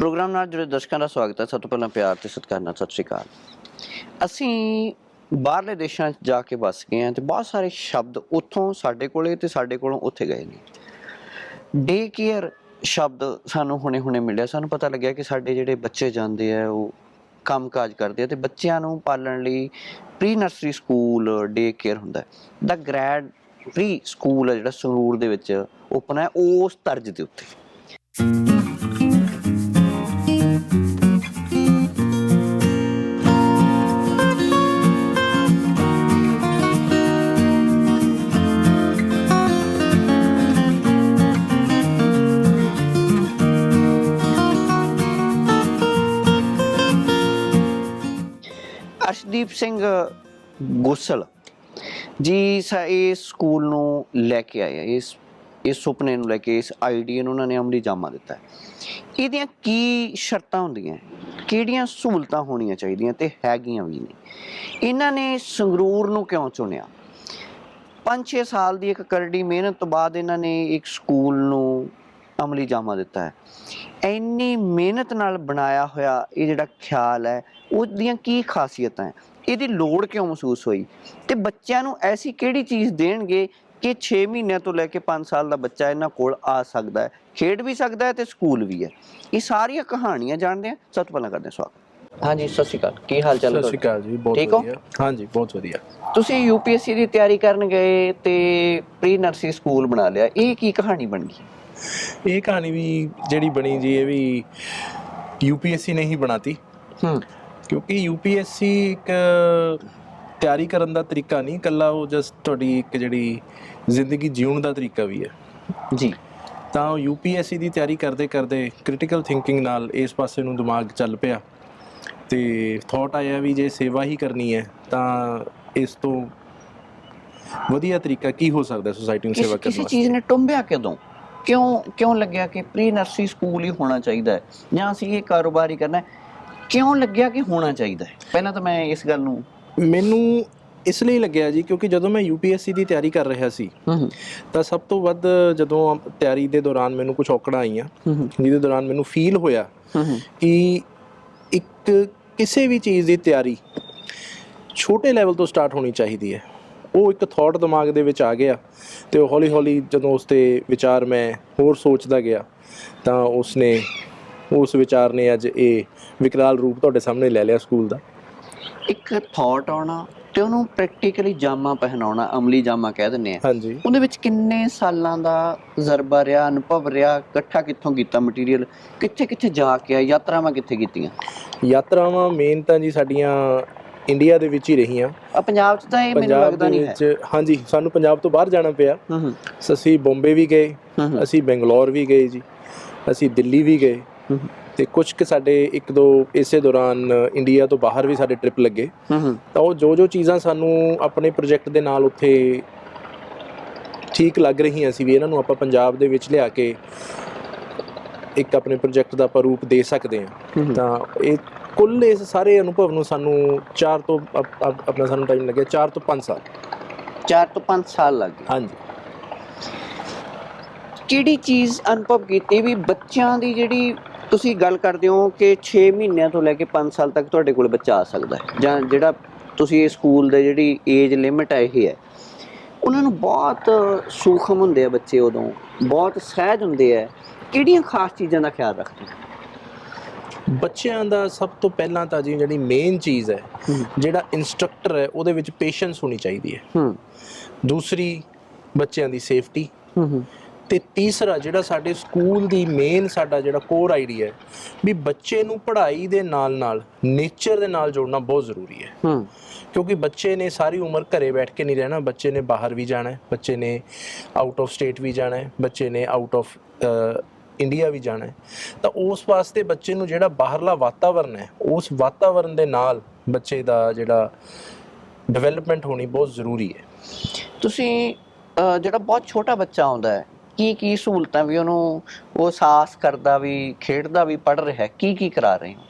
Programme ਨਾਲ ਜੁੜੇ ਦਰਸ਼ਕਾਂ ਦਾ ਸਵਾਗਤ ਹੈ। ਸਭ ਤੋਂ ਪਹਿਲਾਂ ਪਿਆਰ ਤੇ ਸਤਿਕਾਰ ਨਾਲ ਸਤਿ ਸ਼੍ਰੀ ਅਕਾਲ। ਅਸੀਂ ਬਾਹਰਲੇ ਦੇਸ਼ਾਂ 'ਚ ਜਾ ਕੇ ਵੱਸ ਗਏ ਹਾਂ ਤੇ ਬਹੁਤ ਸਾਰੇ ਸ਼ਬਦ ਉੱਥੋਂ ਸਾਡੇ ਕੋਲੇ ਤੇ ਸਾਡੇ ਕੋਲੋਂ ਉੱਥੇ ਗਏ ਨੇ। ਡੇ ਕੇਅਰ ਸ਼ਬਦ ਸਾਨੂੰ ਹੁਣੇ-ਹੁਣੇ ਮਿਲਿਆ। ਸਾਨੂੰ ਪਤਾ ਲੱਗਿਆ ਕਿ ਸਾਡੇ ਜਿਹੜੇ ਬੱਚੇ ਜਾਂਦੇ ਆ, ਉਹ ਕੰਮਕਾਜ ਕਰਦੇ ਆ ਤੇ ਬੱਚਿਆਂ ਨੂੰ ਪਾਲਣ ਲਈ pre nursery school day care ਹੁੰਦਾ। ਦਾ ਗ੍ਰੈਡ ਪ੍ਰੀ ਸਕੂਲ ਹੈ ਜਿਹੜਾ ਸੰਗਰੂਰ ਦੇ ਵਿੱਚ ਓਪਨ ਹੈ ਉਸ ਤਰਜ਼ ਦੇ ਉੱਤੇ। ਅਰਸ਼ਦੀਪ ਸਿੰਘ ਗੋਸਲ ਜੀ ਸਾ ਇਸ ਸਕੂਲ ਨੂੰ ਲੈ ਕੇ ਆਏ ਆ, ਇਸ ਇਸ ਸੁਪਨੇ ਨੂੰ ਲੈ ਕੇ, ਇਸ ਆਈਡੀਆ ਨੂੰ ਉਹਨਾਂ ਨੇ ਅਮਲੀ ਜਾਮਾ ਦਿੱਤਾ ਹੈ। ਇਹਦੀਆਂ ਕੀ ਸ਼ਰਤਾਂ ਹੁੰਦੀਆਂ ਕਿਹੜੀਆਂ ਸਹੂਲਤਾਂ ਹੋਣੀਆਂ ਚਾਹੀਦੀਆਂ ਤੇ ਹੈਗੀਆਂ ਵੀ ਨੇ? ਇਹਨਾਂ ਨੇ ਸੰਗਰੂਰ ਨੂੰ ਕਿਉਂ ਚੁਣਿਆ? 5-6 ਸਾਲ ਦੀ ਇੱਕ ਕਰੜੀ ਮਿਹਨਤ ਤੋਂ ਬਾਅਦ ਇਹਨਾਂ ਨੇ ਇੱਕ ਸਕੂਲ ਨੂੰ ਅਮਲੀ ਜਾਮਾ ਦਿੱਤਾ ਹੈ। ਇੰਨੀ ਮਿਹਨਤ ਨਾਲ ਬਣਾਇਆ ਹੋਇਆ ਇਹ ਜਿਹੜਾ ਖਿਆਲ ਹੈ ਉਹਦੀਆਂ ਕੀ ਖਾਸੀਅਤਾਂ ਹੈ? ਇਹਦੀ ਲੋੜ ਕਿਉਂ ਮਹਿਸੂਸ ਹੋਈ? ਤੇ ਬੱਚਿਆਂ ਨੂੰ ਐਸੀ ਕਿਹੜੀ ਚੀਜ਼ ਦੇਣਗੇ ਕਿ 6 ਮਹੀਨਿਆਂ ਤੋਂ ਲੈ ਕੇ 5 ਸਾਲ ਦਾ ਬੱਚਾ ਇਹਨਾਂ ਕੋਲ ਆ ਸਕਦਾ ਹੈ ਖੇਡ ਵੀ ਸਕਦਾ ਹੈ ਤੇ ਸਕੂਲ ਵੀ ਹੈ? ਇਹ ਸਾਰੀਆਂ ਕਹਾਣੀਆਂ ਜਾਣਦੇ ਆ ਸਭ ਤੋਂ ਪਹਿਲਾਂ ਕਰਦੇ ਹਾਂ ਸਵਾਗਤ। ਹਾਂਜੀ ਸਤਿ ਸ਼੍ਰੀ ਅਕਾਲ। ਕੀ ਹਾਲ ਚਾਲ ਸਤਿ ਸ਼੍ਰੀ? ਅਕਾਲ ਜੀ ਬਹੁਤ? ਵਧੀਆ। ਹਾਂਜੀ ਬਹੁਤ ਵਧੀਆ। ਤੁਸੀਂ ਯੂਪੀਐਸਸੀ ਦੀ ਤਿਆਰੀ ਕਰਨ ਗਏ ਤੇ ਪ੍ਰੀ ਨਰਸਰੀ ਸਕੂਲ ਬਣਾ ਲਿਆ। ਇਹ ਕੀ ਕਹਾਣੀ ਬਣ ਗਈ? ਇਹ ਕਹਾਣੀ ਵੀ ਜਿਹੜੀ ਬਣੀ ਜੀ ਇਹ ਵੀ ਯੂਪੀਐਸਸੀ ਨੇ ਹੀ ਬਣਾਤੀ। ਹੂੰ। ਕਿਉਂਕਿ ਯੂਪੀਐਸਸੀ ਇੱਕ ਤਿਆਰੀ ਕਰਨ ਦਾ ਤਰੀਕਾ ਨਹੀਂ ਕੱਲਾ ਉਹ ਜਸਟ ਤੁਹਾਡੀ ਇੱਕ ਜਿਹੜੀ ਜ਼ਿੰਦਗੀ ਜਿਉਣ ਦਾ ਤਰੀਕਾ ਵੀ ਹੈ। ਜੀ। ਤਾਂ ਯੂਪੀਐਸਸੀ ਦੀ ਤਿਆਰੀ ਕਰਦੇ ਕਰਦੇ ਕ੍ਰਿਟੀਕਲ ਥਿੰਕਿੰਗ ਨਾਲ ਇਸ ਪਾਸੇ ਨੂੰ ਦਿਮਾਗ ਚੱਲ ਪਿਆ। ਤੇ ਥਾਟ ਆਇਆ ਵੀ ਜੇ ਸੇਵਾ ਹੀ ਕਰਨੀ ਹੈ ਤਾਂ ਇਸ ਤੋਂ ਵਧੀਆ ਤਰੀਕਾ ਕੀ ਹੋ ਸਕਦਾ ਸੋਸਾਇਟੀ ਨੂੰ ਕਿਸ ਸੇਵਾ ਕਰਨ ਕਿਸੇ ਵਾਸਤੇ? ਚੀਜ਼ ਨੇ ਟੁੰਬਿਆ ਕਦੋਂ? ਕਿਉਂ ਕਿਉਂ ਲੱਗਿਆ ਕਿ ਪ੍ਰੀ ਨਰਸਰੀ ਸਕੂਲ ਹੀ ਹੋਣਾ ਚਾਹੀਦਾ ਹੈ? ਜਾਂ ਅਸੀਂ ਇਹ ਕਾਰੋਬਾਰ ਹੀ ਕਰਨਾ ਹੈ? ਕਿਉਂ ਲੱਗਿਆ ਕਿ ਹੋਣਾ ਚਾਹੀਦਾ ਹੈ? ਪਹਿਲਾਂ ਤਾਂ ਮੈਂ ਇਸ ਗੱਲ ਨੂੰ ਮੈਨੂੰ ਇਸ ਲਈ ਲੱਗਿਆ ਜੀ ਕਿਉਂਕਿ ਜਦੋਂ ਮੈਂ ਯੂਪੀਐਸਸੀ ਦੀ ਤਿਆਰੀ ਕਰ ਰਿਹਾ ਸੀ ਤਾਂ ਸਭ ਤੋਂ ਵੱਧ ਜਦੋਂ ਤਿਆਰੀ ਦੇ ਦੌਰਾਨ ਮੈਨੂੰ ਕੁਝ ਔਕੜਾਂ ਆਈਆਂ ਜਿਹਦੇ ਦੌਰਾਨ ਮੈਨੂੰ ਫੀਲ ਹੋਇਆ ਕਿ ਇੱਕ ਕਿਸੇ ਵੀ ਚੀਜ਼ ਦੀ ਤਿਆਰੀ ਛੋਟੇ ਲੈਵਲ ਤੋਂ ਸਟਾਰਟ ਹੋਣੀ ਚਾਹੀਦੀ ਹੈ। ਉਹ ਇੱਕ ਥਾਟ ਦਿਮਾਗ ਦੇ ਵਿੱਚ ਆ ਗਿਆ ਤੇ ਉਹ ਹੌਲੀ ਹੌਲੀ ਜਦੋਂ ਉਸ ਤੇ ਵਿਚਾਰ ਮੈਂ ਹੋਰ ਸੋਚਦਾ ਗਿਆ ਤਾਂ ਉਸਨੇ ਉਸ ਵਿਚਾਰ ਨੇ ਅੱਜ ਇਹ ਵਿਕਰਾਲ ਰੂਪ ਤੁਹਾਡੇ ਸਾਹਮਣੇ ਲੈ ਲਿਆ ਸਕੂਲ ਦਾ। ਇੱਕ ਥਾਟ ਆਉਣਾ ਤੇ ਉਹਨੂੰ ਪ੍ਰੈਕਟੀਕਲੀ ਜਾਮਾ ਪਹਿਨਾਉਣਾ ਅਮਲੀ ਜਾਮਾ ਕਹਿ ਦਿੰਦੇ ਆ। ਹਾਂਜੀ। ਉਹਦੇ ਵਿੱਚ ਕਿੰਨੇ ਸਾਲਾਂ ਦਾ ਤਜਰਬਾ ਰਿਹਾ ਅਨੁਭਵ ਰਿਹਾ ਇਕੱਠਾ ਕਿੱਥੋਂ ਕੀਤਾ ਮਟੀਰੀਅਲ ਕਿੱਥੇ ਕਿੱਥੇ ਜਾ ਕੇ ਆ ਯਾਤਰਾਵਾਂ ਕਿੱਥੇ ਕੀਤੀਆਂ? ਯਾਤਰਾਵਾਂ ਮੇਨ ਤਾਂ ਜੀ ਸਾਡੀਆਂ ਇੰਡੀਆ ਦੇ ਵਿੱਚ ਹੀ ਰਹੀਆਂ। ਆ ਪੰਜਾਬ 'ਚ ਤਾਂ ਇਹ ਮੈਨੂੰ ਲੱਗਦਾ ਨਹੀਂ ਹੈ। ਵਿੱਚ ਹਾਂਜੀ ਸਾਨੂੰ ਪੰਜਾਬ ਤੋਂ ਬਾਹਰ ਜਾਣਾ ਪਿਆ। ਹੂੰ ਹੂੰ। ਅਸੀਂ ਬੰਬੇ ਵੀ ਗਏ ਅਸੀਂ ਬੰਗਲੌਰ ਵੀ ਗਏ ਜੀ ਅਸੀਂ ਦਿੱਲੀ ਵੀ ਗਏ। ਤੇ ਕੁਝ ਕਿ ਸਾਡੇ ਇੱਕ ਦੋ ਇਸੇ ਦੌਰਾਨ ਇੰਡੀਆ ਤੋਂ ਬਾਹਰ ਵੀ ਸਾਡੇ ਟ੍ਰਿਪ ਲੱਗੇ। ਤਾਂ ਉਹ ਜੋ ਜੋ ਚੀਜ਼ਾਂ ਸਾਨੂੰ ਆਪਣੇ ਪ੍ਰੋਜੈਕਟ ਦੇ ਨਾਲ ਉੱਥੇ ਠੀਕ ਲੱਗ ਰਹੀਆਂ ਸੀ ਵੀ ਇਹਨਾਂ ਨੂੰ ਆਪਾਂ ਪੰਜਾਬ ਦੇ ਵਿੱਚ ਲਿਆ ਕੇ ਇੱਕ ਆਪਣੇ ਪ੍ਰੋਜੈਕਟ ਦਾ ਆਪਾਂ ਰੂਪ ਦੇ ਸਕਦੇ ਹੂੰ। ਤਾਂ ਇਹ ਕੁੱਲ ਇਸ ਸਾਰੇ ਅਨੁਭਵ ਨੂੰ ਸਾਨੂੰ 4 ਤੋਂ ਅਪ- ਅਪ- ਆਪਣਾ ਸਾਨੂੰ ਟਾਈਮ ਲੱਗਿਆ 4 ਤੋਂ 5 ਸਾਲ। ਚਾਰ ਤੋਂ 5 ਸਾਲ ਲੱਗ ਗਏ। ਹਾਂਜੀ। ਕਿਹੜੀ ਚੀਜ਼ ਅਨੁਭਵ ਕੀਤੀ ਵੀ ਬੱਚਿਆਂ ਦੀ ਜਿਹੜੀ ਤੁਸੀਂ ਗੱਲ ਕਰਦੇ ਹੋ ਕਿ 6 ਮਹੀਨਿਆਂ ਤੋਂ ਲੈ ਕੇ 5 ਸਾਲ ਤੱਕ ਤੁਹਾਡੇ ਕੋਲ ਬੱਚਾ ਆ ਸਕਦਾ ਹੈ? ਜਾਂ ਜਿਹੜਾ ਤੁਸੀਂ ਇਹ ਸਕੂਲ ਦੇ ਜਿਹੜੀ ਏਜ ਲਿਮਿਟ ਹੈ ਇਹ ਹੈ ਉਹਨਾਂ ਨੂੰ ਬਹੁਤ ਸੂਖਮ ਹੁੰਦੇ ਆ ਬੱਚੇ ਉਦੋਂ ਬਹੁਤ ਸਹਿਜ ਹੁੰਦੇ ਆ। ਕਿਹੜੀਆਂ ਖਾਸ ਚੀਜ਼ਾਂ ਦਾ ਖਿਆਲ ਰੱਖਦੇ ਹੋ? ਬੱਚਿਆਂ ਦਾ ਸਭ ਤੋਂ ਪਹਿਲਾਂ ਤਾਂ ਜੀ ਜਿਹੜੀ ਮੇਨ ਚੀਜ਼ ਹੈ ਜਿਹੜਾ ਇਨਸਟ੍ਰਕਟਰ ਹੈ ਉਹਦੇ ਵਿੱਚ ਪੇਸ਼ੈਂਸ ਹੋਣੀ ਚਾਹੀਦੀ ਹੈ। ਹੂੰ। ਦੂਸਰੀ ਬੱਚਿਆਂ ਦੀ ਸੇਫਟੀ ਤੇ ਤੀਸਰਾ ਜਿਹੜਾ ਸਾਡੇ ਸਕੂਲ ਦੀ ਮੇਨ ਸਾਡਾ ਜਿਹੜਾ ਕੋਰ ਆਈਡੀਆ ਹੈ ਵੀ ਬੱਚੇ ਨੂੰ ਪੜ੍ਹਾਈ ਦੇ ਨਾਲ ਨਾਲ ਨੇਚਰ ਦੇ ਨਾਲ ਜੋੜਨਾ ਬਹੁਤ ਜ਼ਰੂਰੀ ਹੈ। ਹੂੰ। ਕਿਉਂਕਿ ਬੱਚੇ ਨੇ ਸਾਰੀ ਉਮਰ ਘਰੇ ਬੈਠ ਕੇ ਨਹੀਂ ਰਹਿਣਾ ਬੱਚੇ ਨੇ ਬਾਹਰ ਵੀ ਜਾਣਾ ਹੈ ਬੱਚੇ ਨੇ ਆਊਟ ਆਫ ਸਟੇਟ ਵੀ ਜਾਣਾ ਹੈ ਬੱਚੇ ਨੇ ਆਊਟ ਆਫ ਇੰਡੀਆ ਵੀ ਜਾਣਾ ਹੈ। ਤਾਂ ਉਸ ਵਾਸਤੇ ਬੱਚੇ ਨੂੰ ਜਿਹੜਾ ਬਾਹਰਲਾ ਵਾਤਾਵਰਣ ਹੈ ਉਸ ਵਾਤਾਵਰਣ ਦੇ ਨਾਲ ਬੱਚੇ ਦਾ ਜਿਹੜਾ ਡਿਵੈਲਪਮੈਂਟ ਹੋਣੀ ਬਹੁਤ ਜ਼ਰੂਰੀ ਹੈ। ਤੁਸੀਂ ਜਿਹੜਾ ਬਹੁਤ ਛੋਟਾ ਬੱਚਾ ਆਉਂਦਾ ਹੈ ਕੀ ਕੀ ਸਹੂਲਤਾਂ ਵੀ ਉਹਨੂੰ ਉਹ ਸਾਹਸ ਕਰਦਾ ਵੀ ਖੇਡਦਾ ਵੀ ਪੜ ਰਿਹਾ ਹੈ ਕੀ ਕੀ ਕਰਾ ਰਹੇ ਹੋ?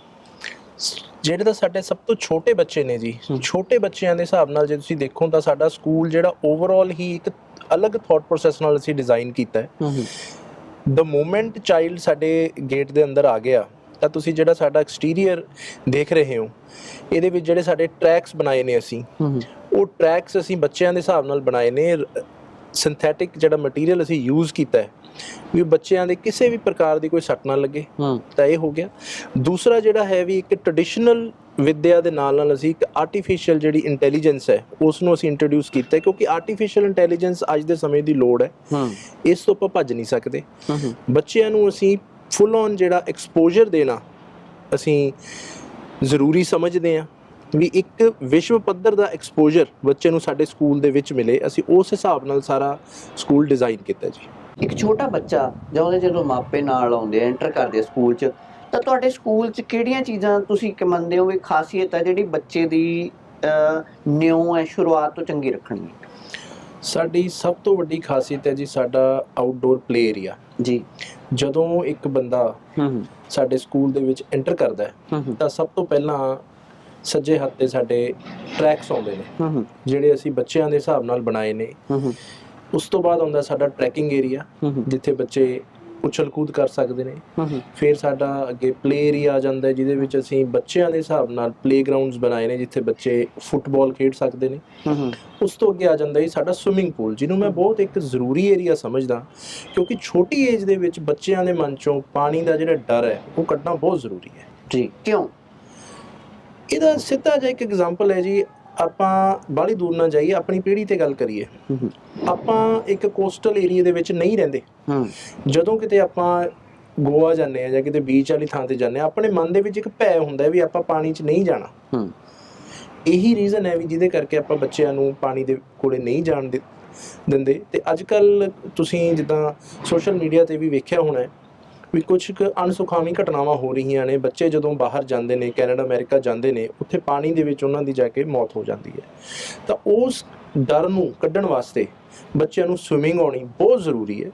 ਜਿਹੜੇ ਤਾਂ ਸਾਡੇ ਸਭ ਤੋਂ ਛੋਟੇ ਬੱਚੇ ਨੇ ਜੀ। ਛੋਟੇ ਬੱਚਿਆਂ ਦੇ ਹਿਸਾਬ ਨਾਲ ਜੇ ਤੁਸੀਂ ਦੇਖੋ ਤਾਂ ਸਾਡਾ ਸਕੂਲ ਜਿਹੜਾ ਓਵਰਆਲ ਹੀ ਇੱਕ ਅਲੱਗ ਥਾਟ ਪ੍ਰੋਸੈਸ ਨਾਲ ਅਸੀਂ ਡਿਜ਼ਾਈਨ ਕੀਤਾ ਹੂੰ। ਦ ਮੂਮੈਂਟ ਚਾਈਲਡ ਸਾਡੇ ਗੇਟ ਦੇ ਅੰਦਰ ਆ ਗਿਆ ਤਾਂ ਤੁਸੀਂ ਜਿਹੜਾ ਸਾਡਾ ਐਕਸਟੀਰੀਅਰ ਦੇਖ ਰਹੇ ਹੋ ਇਹਦੇ ਵਿੱਚ ਜਿਹੜੇ ਸਾਡੇ ਟਰੈਕਸ ਬਣਾਏ ਨੇ ਅਸੀਂ ਉਹ ਟਰੈਕਸ ਅਸੀਂ ਬੱਚਿਆਂ ਦੇ ਹਿਸਾਬ ਨਾਲ ਬਣਾਏ ਨੇ ਸਿੰਥੈਟਿਕ ਜਿਹੜਾ ਮਟੀਰੀਅਲ ਅਸੀਂ ਯੂਜ਼ ਕੀਤਾ ਹੈ। ਵੀ ਬੱਚਿਆਂ ਦੇ ਕਿਸੇ ਵੀ ਪ੍ਰਕਾਰ ਦੀ ਕੋਈ ਸੱਟ ਨਾ ਲੱਗੇ ਤਾਂ ਇਹ ਹੋ ਗਿਆ। ਦੂਸਰਾ ਜਿਹੜਾ ਹੈ ਵੀ ਇੱਕ ਟ੍ਰੈਡੀਸ਼ਨਲ ਵਿਦਿਆ ਦੇ ਨਾਲ ਨਾਲ ਅਸੀਂ ਇੱਕ ਆਰਟੀਫੀਸ਼ੀਅਲ ਜਿਹੜੀ ਇੰਟੈਲੀਜੈਂਸ ਹੈ ਉਸ ਨੂੰ ਅਸੀਂ ਇੰਟਰੋਡਿਊਸ ਕੀਤਾ ਕਿਉਂਕਿ ਆਰਟੀਫੀਸ਼ੀਅਲ ਇੰਟੈਲੀਜੈਂਸ ਅੱਜ ਦੇ ਸਮੇਂ ਦੀ ਲੋੜ ਹੈ। ਇਸ ਤੋਂ ਆਪਾਂ ਭੱਜ ਨਹੀਂ ਸਕਦੇ। ਬੱਚਿਆਂ ਨੂੰ ਅਸੀਂ ਫੁੱਲ ਔਨ ਜਿਹੜਾ ਐਕਸਪੋਜ਼ਰ ਦੇਣਾ ਅਸੀਂ ਜ਼ਰੂਰੀ ਸਮਝਦੇ ਹਾਂ ਵੀ ਇੱਕ ਵਿਸ਼ਵ ਪੱਧਰ ਦਾ ਐਕਸਪੋਜ਼ਰ ਬੱਚੇ ਨੂੰ ਸਾਡੇ ਸਕੂਲ ਦੇ ਵਿੱਚ ਮਿਲੇ ਅਸੀਂ ਉਸ ਹਿਸਾਬ ਨਾਲ ਸਾਰਾ ਸਕੂਲ ਡਿਜ਼ਾਈਨ ਕੀਤਾ ਜੀ। ਇੱਕ ਛੋਟਾ ਬੱਚਾ ਜਾਂ ਉਹਦੇ ਜਦੋਂ ਮਾਪੇ ਨਾਲ ਆਉਂਦੇ ਐਂਟਰ ਕਰਦੇ ਸਕੂਲ 'ਚ ਤਾਂ ਤੁਹਾਡੇ ਸਕੂਲ 'ਚ ਕਿਹੜੀਆਂ ਚੀਜ਼ਾਂ ਤੁਸੀਂ ਕਿ ਮੰਨਦੇ ਹੋ ਵੀ ਖਾਸੀਅਤ ਹੈ ਜਿਹੜੀ ਬੱਚੇ ਦੀ ਨਿਉ ਹੈ ਸ਼ੁਰੂਆਤ ਤੋਂ ਚੰਗੀ ਰੱਖਣੀ ਹੈ? ਸਾਡੀ ਸਭ ਤੋਂ ਵੱਡੀ ਖਾਸੀਅਤ ਹੈ ਜੀ ਸਾਡਾ ਆਊਟਡੋਰ ਪਲੇ ਏਰੀਆ ਜੀ। ਜਦੋਂ ਇੱਕ ਬੰਦਾ ਸਾਡੇ ਸਕੂਲ ਦੇ ਵਿੱਚ ਐਂਟਰ ਕਰਦਾ ਹੈ ਤਾਂ ਸਭ ਤੋਂ ਪਹਿਲਾਂ ਸੱਜੇ ਹੱਥ ਤੇ ਸਾਡੇ ਟਰੈਕਸ ਆਉਂਦੇ ਨੇ ਜਿਹੜੇ ਅਸੀਂ ਬੱਚਿਆਂ ਦੇ ਹਿਸਾਬ ਨਾਲ ਬਣਾਏ ਨੇ। ਉਸ ਤੋਂ ਬਾਅਦ ਆਉਂਦਾ ਸਾਡਾ ਟਰੈਕਿੰਗ ਏਰੀਆ ਜਿੱਥੇ ਬੱਚੇ ਉਛਲ ਕੂਦ ਕਰ ਸਕਦੇ ਨੇ। ਫਿਰ ਸਾਡਾ ਅੱਗੇ ਪਲੇ ਏਰੀਆ ਆ ਜਾਂਦਾ ਜਿਹਦੇ ਵਿੱਚ ਅਸੀਂ ਬੱਚਿਆਂ ਦੇ ਹਿਸਾਬ ਨਾਲ ਪਲੇਗਰਾਉਂਡਸ ਬਣਾਏ ਨੇ ਜਿੱਥੇ ਬੱਚੇ ਫੁੱਟਬਾਲ ਖੇਡ ਸਕਦੇ ਨੇ। ਉਸ ਤੋਂ ਅੱਗੇ ਆ ਜਾਂਦਾ ਹੈ ਸਾਡਾ ਸਵਿਮਿੰਗ ਪੂਲ ਜਿਹਨੂੰ ਮੈਂ ਬਹੁਤ ਇੱਕ ਜ਼ਰੂਰੀ ਏਰੀਆ ਸਮਝਦਾ ਕਿਉਂਕਿ ਛੋਟੀ ਏਜ ਦੇ ਵਿੱਚ ਬੱਚਿਆਂ ਦੇ ਮਨ ਚੋਂ ਪਾਣੀ ਦਾ ਜਿਹੜਾ ਡਰ ਹੈ ਉਹ ਕੱਢਣਾ ਬਹੁਤ ਜ਼ਰੂਰੀ ਹੈ। ਜੀ। ਕਿਉਂ? ਇਹਦਾ ਸਿੱਧਾ ਜਿਹਾ ਇੱਕ ਐਗਜ਼ਾਮਪਲ ਹੈ ਜੀ ਆਪਾਂ ਬਾਹਲੀ ਦੂਰ ਨਾ ਜਾਈਏ ਆਪਣੀ ਪੀੜ੍ਹੀ ਤੇ ਗੱਲ ਕਰੀਏ। ਆਪਾਂ ਇੱਕ ਕੋਸਟਲ ਏਰੀਆ ਦੇ ਵਿੱਚ ਨਹੀਂ ਰਹਿੰਦੇ। ਜਦੋਂ ਕਿਤੇ ਆਪਾਂ ਗੋਆ ਜਾਂਦੇ ਆ ਜਾਂ ਕਿਤੇ ਬੀਚ ਵਾਲੀ ਥਾਂ ਤੇ ਜਾਂਦੇ ਆ ਆਪਣੇ ਮਨ ਦੇ ਵਿੱਚ ਇੱਕ ਭੈ ਹੁੰਦਾ ਹੈ ਵੀ ਆਪਾਂ ਪਾਣੀ 'ਚ ਨਹੀਂ ਜਾਣਾ। ਇਹੀ ਰੀਜ਼ਨ ਹੈ ਵੀ ਜਿਹਦੇ ਕਰਕੇ ਆਪਾਂ ਬੱਚਿਆਂ ਨੂੰ ਪਾਣੀ ਦੇ ਕੋਲੇ ਨਹੀਂ ਜਾਣ ਦੇ ਦਿੰਦੇ। ਤੇ ਅੱਜ ਕੱਲ ਤੁਸੀਂ ਜਿੱਦਾਂ ਸੋਸ਼ਲ ਮੀਡੀਆ ਤੇ ਵੀ ਵੇਖਿਆ ਹੋਣਾ ਹੈ ਵੀ ਕੁਝ ਕੁ ਅਣਸੁਖਾਵੀਂ ਘਟਨਾਵਾਂ ਹੋ ਰਹੀਆਂ ਨੇ। ਬੱਚੇ ਜਦੋਂ ਬਾਹਰ ਜਾਂਦੇ ਨੇ ਕੈਨੇਡਾ ਅਮਰੀਕਾ ਜਾਂਦੇ ਨੇ ਉੱਥੇ ਪਾਣੀ ਦੇ ਵਿੱਚ ਉਹਨਾਂ ਦੀ ਜਾ ਕੇ ਮੌਤ ਹੋ ਜਾਂਦੀ ਹੈ। ਤਾਂ ਉਸ ਡਰ ਨੂੰ ਕੱਢਣ ਵਾਸਤੇ ਬੱਚਿਆਂ ਨੂੰ ਸਵਿਮਿੰਗ ਆਉਣੀ ਬਹੁਤ ਜ਼ਰੂਰੀ ਹੈ।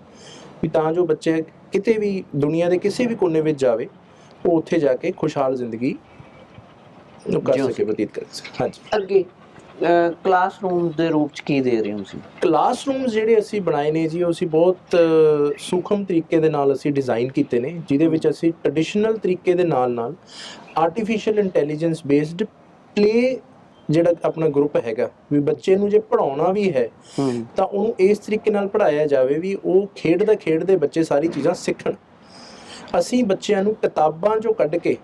ਵੀ ਤਾਂ ਜੋ ਬੱਚੇ ਕਿਤੇ ਵੀ ਦੁਨੀਆ ਦੇ ਕਿਸੇ ਵੀ ਕੋਨੇ ਵਿੱਚ ਜਾਵੇ ਉਹ ਉੱਥੇ ਜਾ ਕੇ ਖੁਸ਼ਹਾਲ ਜ਼ਿੰਦਗੀ ਨੂੰ ਕਰ ਸਕੇ। ਬਤੀਤ ਕਰ ਸਕੇ। ਹਾਂਜੀ। ਅੱਗੇ ਕਲਾਸਰੂਮ ਦੇ ਰੂਪ 'ਚ ਕੀ ਦੇ ਰਹੇ ਹੋ ਤੁਸੀਂ? ਕਲਾਸਰੂਮਸ ਜਿਹੜੇ ਅਸੀਂ ਬਣਾਏ ਨੇ ਜੀ ਉਹ ਅਸੀਂ ਬਹੁਤ ਸੂਖਮ ਤਰੀਕੇ ਦੇ ਨਾਲ ਅਸੀਂ ਡਿਜ਼ਾਈਨ ਕੀਤੇ ਨੇ ਜਿਹਦੇ ਵਿੱਚ ਅਸੀਂ ਟ੍ਰੈਡੀਸ਼ਨਲ ਤਰੀਕੇ ਦੇ ਨਾਲ ਨਾਲ ਆਰਟੀਫੀਸ਼ੀਅਲ ਇੰਟੈਲੀਜੈਂਸ ਬੇਸਡ ਪਲੇ ਜਿਹੜਾ ਆਪਣਾ ਗਰੁੱਪ ਹੈਗਾ ਵੀ ਬੱਚੇ ਨੂੰ ਜੇ ਪੜਾਉਣਾ ਵੀ ਹੈ ਹੂੰ। ਤਾਂ ਉਹਨੂੰ ਇਸ ਤਰੀਕੇ ਨਾਲ ਪੜਾਇਆ ਜਾਵੇ ਵੀ ਉਹ ਖੇਡਦਾ ਖੇਡਦੇ ਬੱਚੇ ਸਾਰੀ ਚੀਜ਼ਾਂ ਸਿੱਖਣ। ਅਸੀਂ ਬੱਚਿਆਂ ਨੂੰ ਕਿਤਾਬਾਂ ਚੋਂ ਕੱਢ ਕੇ